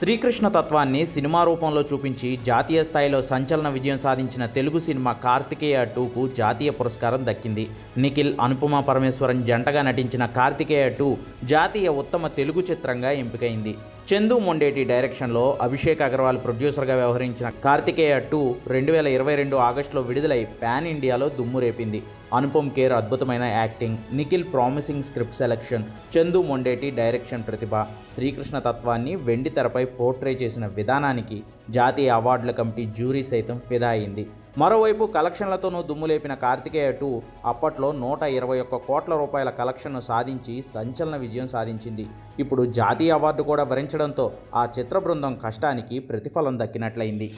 శ్రీకృష్ణ తత్వాన్ని సినిమా రూపంలో చూపించి జాతీయ స్థాయిలో సంచలన విజయం సాధించిన తెలుగు సినిమా కార్తికేయ టూకు జాతీయ పురస్కారం దక్కింది. నిఖిల్ అనుపమ పరమేశ్వరన్ జంటగా నటించిన కార్తికేయ టూ జాతీయ ఉత్తమ తెలుగు చిత్రంగా ఎంపికైంది. చందు మొండేటి డైరెక్షన్లో అభిషేక్ అగర్వాల్ ప్రొడ్యూసర్గా వ్యవహరించిన కార్తికేయ టూ రెండు వేల ఇరవై రెండు ఆగస్టులో విడుదలై పాన్ ఇండియాలో దుమ్ము రేపింది. అనుపమ్ కేర్ అద్భుతమైన acting Nikhil promising script selection Chandu Mondeti direction ప్రతిభ శ్రీకృష్ణ తత్వాన్ని వెండి తెరపై పోర్ట్రే చేసిన విధానానికి జాతీయ అవార్డుల కమిటీ జ్యూరీ సైతం ఫిదా అయింది. మరోవైపు కలెక్షన్లతోనూ దుమ్ములేపిన కార్తికేయ టూ అప్పట్లో నూట ఇరవై ఒక్క కోట్ల రూపాయల కలెక్షన్ను సాధించి సంచలన విజయం సాధించింది. ఇప్పుడు జాతీయ అవార్డు కూడా భరించడంతో ఆ చిత్ర బృందం కష్టానికి ప్రతిఫలం దక్కినట్లయింది.